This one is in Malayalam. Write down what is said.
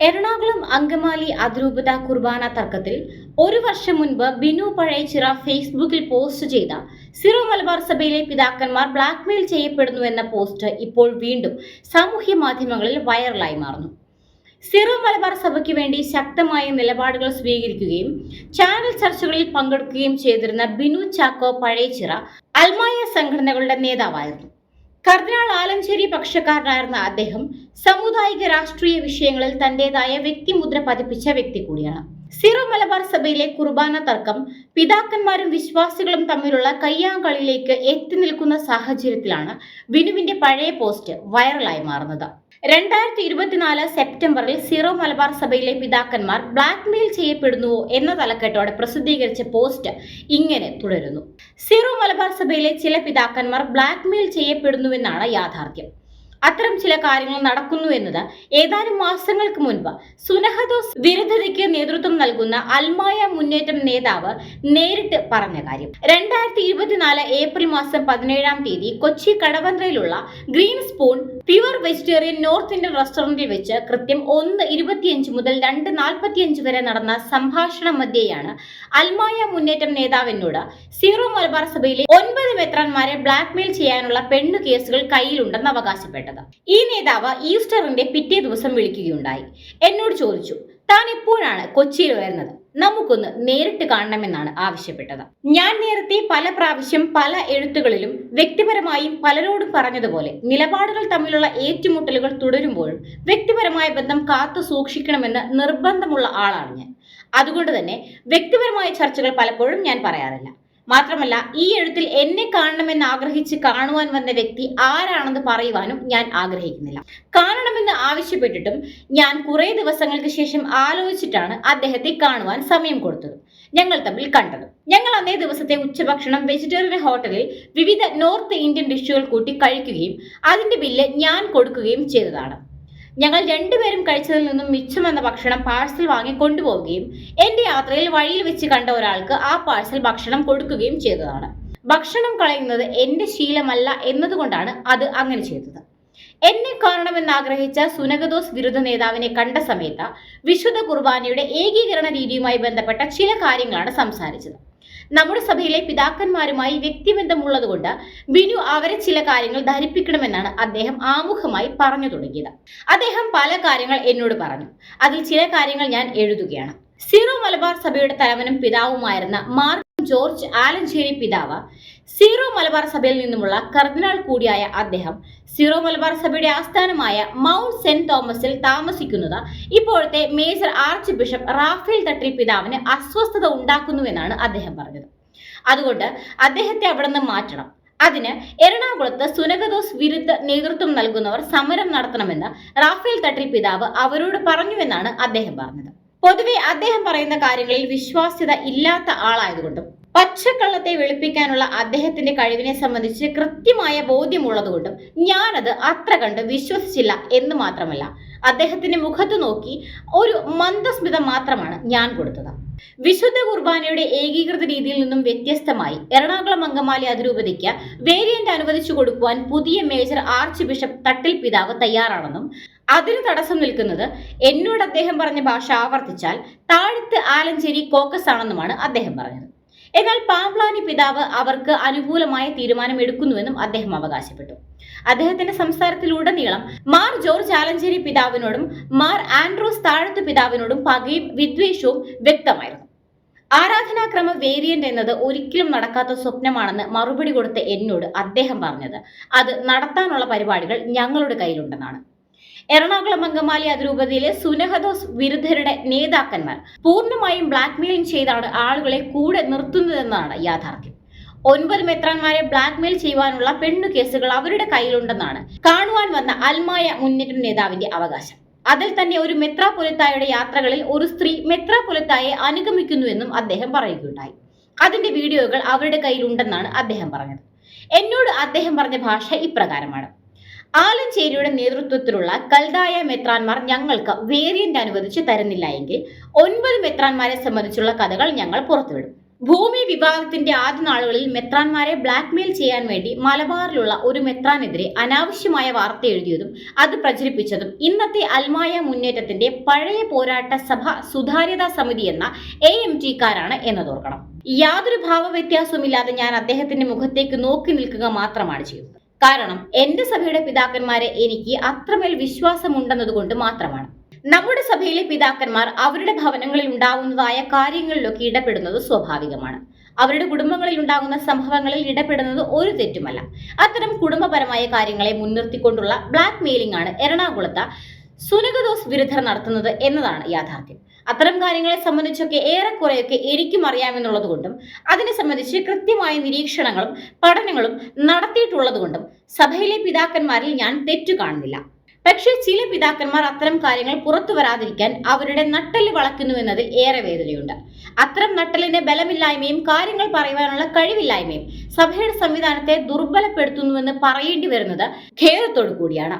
എറണാകുളം അങ്കമാലി അതിരൂപത കുർബാന തർക്കത്തിൽ ഒരു വർഷം മുൻപ് ബിനു പഴയച്ചിറ ഫേസ്ബുക്കിൽ പോസ്റ്റ് ചെയ്ത സിറോ മലബാർ സഭയിലെ പിതാക്കന്മാർ ബ്ലാക്ക്മെയിൽ ചെയ്യപ്പെടുന്നു എന്ന പോസ്റ്റ് ഇപ്പോൾ വീണ്ടും സാമൂഹ്യ മാധ്യമങ്ങളിൽ വൈറലായി മാറുന്നു. സിറോ മലബാർ സഭയ്ക്ക് വേണ്ടി ശക്തമായ നിലപാടുകൾ സ്വീകരിക്കുകയും ചാനൽ ചർച്ചകളിൽ പങ്കെടുക്കുകയും ചെയ്തിരുന്ന ബിനു ചാക്കോ പഴയച്ചിറ അൽമായ സംഘടനകളുടെ നേതാവായിരുന്നു. കർദിനാൾ ആലഞ്ചേരി പക്ഷക്കാരനായിരുന്ന അദ്ദേഹം സമുദായിക രാഷ്ട്രീയ വിഷയങ്ങളിൽ തന്റേതായ വ്യക്തിമുദ്ര പതിപ്പിച്ച വ്യക്തി കൂടിയാണ്. സിറോ മലബാർ സഭയിലെ കുർബാന തർക്കം പിതാക്കന്മാരും വിശ്വാസികളും തമ്മിലുള്ള കയ്യാങ്കളിയിലേക്ക് എത്തി നിൽക്കുന്ന സാഹചര്യത്തിലാണ് വിനുവിന്റെ പഴയ പോസ്റ്റ് വൈറലായി മാറുന്നത്. രണ്ടായിരത്തി ഇരുപത്തിനാല് സെപ്റ്റംബറിൽ സിറോ മലബാർ സഭയിലെ പിതാക്കന്മാർ ബ്ലാക്ക്മെയിൽ ചെയ്യപ്പെടുന്നുവോ എന്ന തലക്കെട്ടോടെ പ്രസിദ്ധീകരിച്ച പോസ്റ്റ് ഇങ്ങനെ തുടരുന്നു. സിറോ മലബാർ സഭയിലെ ചില പിതാക്കന്മാർ ബ്ലാക്ക്മെയിൽ ചെയ്യപ്പെടുന്നുവെന്നാണ് യാഥാർത്ഥ്യം. അത്തരം ചില കാര്യങ്ങൾ നടക്കുന്നു എന്നത് ഏതാനും മാസങ്ങൾക്ക് മുൻപ് സുനഹദോസ് വിരുദ്ധതയ്ക്ക് നേതൃത്വം നൽകുന്ന അൽമായ മുന്നേറ്റം നേതാവ് നേരിട്ട് പറഞ്ഞ കാര്യം. രണ്ടായിരത്തി ഇരുപത്തിനാല് ഏപ്രിൽ മാസം പതിനേഴാം തീയതി Kochi കടവന്ത്രയിലുള്ള green spoon pure vegetarian north Indian റെസ്റ്റോറന്റിൽ വെച്ച് കൃത്യം ഒന്ന് ഇരുപത്തിയഞ്ച് മുതൽ രണ്ട് നാൽപ്പത്തിയഞ്ച് വരെ നടന്ന സംഭാഷണ മധ്യേയാണ് അൽമായ മുന്നേറ്റം നേതാവിനോട് സീറോ മലബാർ സഭയിലെ ഒൻപത് മെത്രാന്മാരെ ബ്ലാക്ക്മെയിൽ ചെയ്യാനുള്ള പെണ്ണു കേസുകൾ കയ്യിലുണ്ടെന്ന് അവകാശപ്പെട്ടത് ഈ നേതാവ് ഈസ്റ്ററിന്റെ പിറ്റേ ദിവസം വിളിക്കുകയുണ്ടായി. എന്നോട് ചോദിച്ചു താൻ എപ്പോഴാണ് കൊച്ചിയിൽ വരുന്നത്? നമുക്കൊന്ന് നേരിട്ട് കാണണമെന്നാണ് ആവശ്യപ്പെട്ടത്. ഞാൻ നേരത്തെ പല പ്രാവശ്യം പല എഴുത്തുകളിലും വ്യക്തിപരമായും പലരോടും പറഞ്ഞതുപോലെ നിലപാടുകൾ തമ്മിലുള്ള ഏറ്റുമുട്ടലുകൾ തുടരുമ്പോഴും വ്യക്തിപരമായ ബന്ധം കാത്തു സൂക്ഷിക്കണമെന്ന് നിർബന്ധമുള്ള ആളാണ് ഞാൻ. അതുകൊണ്ട് തന്നെ വ്യക്തിപരമായ ചർച്ചകൾ പലപ്പോഴും ഞാൻ പറയാറില്ല. മാത്രമല്ല ഈ എഴുത്തിൽ എന്നെ കാണണമെന്ന് ആഗ്രഹിച്ച് കാണുവാൻ വന്ന വ്യക്തി ആരാണെന്ന് പറയുവാനും ഞാൻ ആഗ്രഹിക്കുന്നില്ല. കാണണമെന്ന് ആവശ്യപ്പെട്ടിട്ടും ഞാൻ കുറേ ദിവസങ്ങൾക്ക് ശേഷം ആലോചിച്ചിട്ടാണ് അദ്ദേഹത്തെ കാണുവാൻ സമയം കൊടുത്തത്. ഞങ്ങൾ തമ്മിൽ കണ്ടത്. ഞങ്ങൾ അന്നേ ദിവസത്തെ ഉച്ചഭക്ഷണം വെജിറ്റേറിയൻ ഹോട്ടലിൽ വിവിധ നോർത്ത് ഇന്ത്യൻ ഡിഷുകൾ കൂട്ടി കഴിക്കുകയും അതിന്റെ ബില്ല് ഞാൻ കൊടുക്കുകയും ചെയ്തതാണ്. ഞങ്ങൾ രണ്ടുപേരും കഴിച്ചതിൽ നിന്നും മിച്ചം വന്ന ഭക്ഷണം പാഴ്സൽ വാങ്ങി കൊണ്ടുപോവുകയും എന്റെ യാത്രയിൽ വഴിയിൽ വെച്ച് കണ്ട ഒരാൾക്ക് ആ പാഴ്സൽ ഭക്ഷണം കൊടുക്കുകയും ചെയ്തതാണ്. ഭക്ഷണം കളയുന്നത് എന്റെ ശീലമല്ല എന്നതുകൊണ്ടാണ് അത് അങ്ങനെ ചെയ്തത്. എന്നെ കാണണമെന്ന് ആഗ്രഹിച്ച സുനഗദോസ് വിരുദ്ധ നേതാവിനെ കണ്ട സമയത്ത് വിശുദ്ധ കുർബാനയുടെ ഏകീകരണ രീതിയുമായി ബന്ധപ്പെട്ട ചില കാര്യങ്ങളാണ് സംസാരിച്ചത്. നമ്മുടെ സഭയിലെ പിതാക്കന്മാരുമായി വ്യക്തിബന്ധമുള്ളതുകൊണ്ട് ബിനു അവരെ ചില കാര്യങ്ങൾ ധരിപ്പിക്കണമെന്നാണ് അദ്ദേഹം ആമുഖമായി പറഞ്ഞു തുടങ്ങിയത്. അദ്ദേഹം പല കാര്യങ്ങൾ എന്നോട് പറഞ്ഞു. അതിൽ ചില കാര്യങ്ങൾ ഞാൻ എഴുതുകയാണ്. സീറോ മലബാർ സഭയുടെ തലവനും പിതാവുമായിരുന്ന മാർ ജോർജ് ആലഞ്ചേരി പിതാവ് സീറോ മലബാർ സഭയിൽ നിന്നുമുള്ള കർദിനാൾ കൂടിയായ അദ്ദേഹം സീറോ മലബാർ സഭയുടെ ആസ്ഥാനമായ മൗണ്ട് സെന്റ് തോമസിൽ താമസിക്കുന്നത് ഇപ്പോഴത്തെ major archbishop Rafale Thattil പിതാവിന് അസ്വസ്ഥത ഉണ്ടാക്കുന്നുവെന്നാണ് അദ്ദേഹം പറഞ്ഞത്. അതുകൊണ്ട് അദ്ദേഹത്തെ അവിടെ നിന്ന് മാറ്റണം. അതിന് എറണാകുളത്ത് സുനഗദോസ് വിരുദ്ധ നേതൃത്വം നൽകുന്നവർ സമരം നടത്തണമെന്ന് റാഫേൽ തട്ടിൽ പിതാവ് അവരോട് പറഞ്ഞുവെന്നാണ് അദ്ദേഹം പറഞ്ഞത്. പൊതുവെ അദ്ദേഹം പറയുന്ന കാര്യങ്ങളിൽ വിശ്വാസ്യത ഇല്ലാത്ത ആളായതുകൊണ്ടും പച്ചക്കള്ളത്തെ വെളുപ്പിക്കാനുള്ള അദ്ദേഹത്തിന്റെ കഴിവിനെ സംബന്ധിച്ച് കൃത്യമായ ബോധ്യമുള്ളതുകൊണ്ടും ഞാനത് അത്ര കണ്ട് വിശ്വസിച്ചില്ല എന്ന് മാത്രമല്ല. അദ്ദേഹത്തിന്റെ മുഖത്ത് നോക്കി ഒരു മന്ദസ്മിതം മാത്രമാണ് ഞാൻ കൊടുത്തത്. വിശുദ്ധ കുർബാനയുടെ ഏകീകൃത രീതിയിൽ നിന്നും വ്യത്യസ്തമായി എറണാകുളം അങ്കമാലി അതിരൂപതയ്ക്ക് വേരിയന്റ് അനുവദിച്ചു കൊടുക്കുവാൻ പുതിയ മേജർ ആർച്ച് ബിഷപ്പ് തട്ടിൽ പിതാവ് തയ്യാറാണെന്നും അതിന് തടസ്സം നിൽക്കുന്നത് എന്നോട് അദ്ദേഹം പറഞ്ഞ ഭാഷ ആവർത്തിച്ചാൽ താഴത്ത് ആലഞ്ചേരി കോക്കസ് ആണെന്നുമാണ് അദ്ദേഹം പറഞ്ഞത്. എന്നാൽ പാംപ്ലാനി പിതാവ് അവർക്ക് അനുകൂലമായ തീരുമാനം എടുക്കുന്നുവെന്നും അദ്ദേഹം അവകാശപ്പെട്ടു. അദ്ദേഹത്തിന്റെ സംസാരത്തിലുടനീളം മാർ ജോർജ് ആലഞ്ചേരി പിതാവിനോടും മാർ ആൻഡ്രൂസ് താഴത്ത് പിതാവിനോടും പകയും വിദ്വേഷവും വ്യക്തമായിരുന്നു. ആരാധനാക്രമ വേരിയന്റ് എന്നത് ഒരിക്കലും നടക്കാത്ത സ്വപ്നമാണെന്ന് മറുപടി കൊടുത്ത എന്നോട് അദ്ദേഹം പറഞ്ഞത്. അത് നടത്താനുള്ള പരിപാടികൾ ഞങ്ങളുടെ കയ്യിലുണ്ടെന്നാണ്. എറണാകുളം അങ്കമാലി അതിരൂപതയിലെ സുനഹദോസ് വിരുദ്ധരുടെ നേതാക്കന്മാർ പൂർണമായും ബ്ലാക്ക്മെയിലിംഗ് ചെയ്താണ് ആളുകളെ കൂടെ നിർത്തുന്നതെന്നാണ് യാഥാർത്ഥ്യം. ഒൻപത് മെത്രാന്മാരെ ബ്ലാക്ക്മെയിൽ ചെയ്യുവാനുള്ള പെണ്ണു കേസുകൾ അവരുടെ കയ്യിലുണ്ടെന്നാണ് കാണുവാൻ വന്ന അൽമായ മുന്നേറ്റം നേതാവിന്റെ അവകാശം. അതിൽ തന്നെ ഒരു മെത്രാപുലത്തായുടെ യാത്രകളിൽ ഒരു സ്ത്രീ മെത്രാപുലത്തായെ അനുഗമിക്കുന്നുവെന്നും അദ്ദേഹം പറയുകയുണ്ടായി. അതിന്റെ വീഡിയോകൾ അവരുടെ കയ്യിലുണ്ടെന്നാണ് അദ്ദേഹം പറഞ്ഞത്. എന്നോട് അദ്ദേഹം പറഞ്ഞ ഭാഷ ഇപ്രകാരമാണ്. ആലഞ്ചേരിയുടെ നേതൃത്വത്തിലുള്ള കൽതായ മെത്രാന്മാർ ഞങ്ങൾക്ക് വേരിയന്റ് അനുവദിച്ച് തരുന്നില്ല എങ്കിൽ ഒൻപത് മെത്രാന്മാരെ സംബന്ധിച്ചുള്ള കഥകൾ ഞങ്ങൾ പുറത്തുവിടും. ഭൂമി വിഭാഗത്തിന്റെ ആദ്യ നാളുകളിൽ മെത്രാന്മാരെ ബ്ലാക്ക്മെയിൽ ചെയ്യാൻ വേണ്ടി മലബാറിലുള്ള ഒരു മെത്രാനെതിരെ അനാവശ്യമായ വാർത്ത എഴുതിയതും അത് പ്രചരിപ്പിച്ചതും ഇന്നത്തെ അൽമായ മുന്നേറ്റത്തിന്റെ പഴയ പോരാട്ട സഭ സുതാര്യതാ സമിതി എന്ന എ എം ടിക്കാരാണ് എന്നതോർക്കണം. യാതൊരു ഭാവവ്യത്യാസവുമില്ലാതെ ഞാൻ അദ്ദേഹത്തിന്റെ മുഖത്തേക്ക് നോക്കി നിൽക്കുക മാത്രമാണ് ചെയ്യുന്നത്. കാരണം എന്റെ സഭയുടെ പിതാക്കന്മാരെ എനിക്ക് അത്രമേൽ വിശ്വാസമുണ്ടെന്നതുകൊണ്ട് മാത്രമാണ്. നമ്മുടെ സഭയിലെ പിതാക്കന്മാർ അവരുടെ ഭവനങ്ങളിൽ ഉണ്ടാകുന്നതായ കാര്യങ്ങളിലൊക്കെ ഇടപെടുന്നത് സ്വാഭാവികമാണ്. അവരുടെ കുടുംബങ്ങളിൽ ഉണ്ടാകുന്ന സംഭവങ്ങളിൽ ഇടപെടുന്നത് ഒരു തെറ്റുമല്ല. അത്തരം കുടുംബപരമായ കാര്യങ്ങളെ മുൻനിർത്തിക്കൊണ്ടുള്ള ബ്ലാക്ക് മെയിലിംഗ് ആണ് എറണാകുളത്ത് സുനകദോസ് വിരുദ്ധർ നടത്തുന്നത് എന്നതാണ് യാഥാർത്ഥ്യം. അത്തരം കാര്യങ്ങളെ സംബന്ധിച്ചൊക്കെ ഏറെക്കുറെയൊക്കെ എനിക്കും അറിയാമെന്നുള്ളത് കൊണ്ടും അതിനെ സംബന്ധിച്ച് കൃത്യമായ നിരീക്ഷണങ്ങളും പഠനങ്ങളും നടത്തിയിട്ടുള്ളത് കൊണ്ടും സഭയിലെ പിതാക്കന്മാരിൽ ഞാൻ തെറ്റു കാണുന്നില്ല. പക്ഷേ ചില പിതാക്കന്മാർ അത്തരം കാര്യങ്ങൾ പുറത്തു വരാതിരിക്കാൻ അവരുടെ നട്ടെല്ല് വളയ്ക്കുന്നുവെന്നതിൽ ഏറെ വേദനയുണ്ട്. അത്തരം നട്ടലിന്റെ ബലമില്ലായ്മയും കാര്യങ്ങൾ പറയുവാനുള്ള കഴിവില്ലായ്മയും സഭയുടെ സംവിധാനത്തെ ദുർബലപ്പെടുത്തുന്നുവെന്ന് പറയേണ്ടി വരുന്നത് ഖേദത്തോടു കൂടിയാണ്.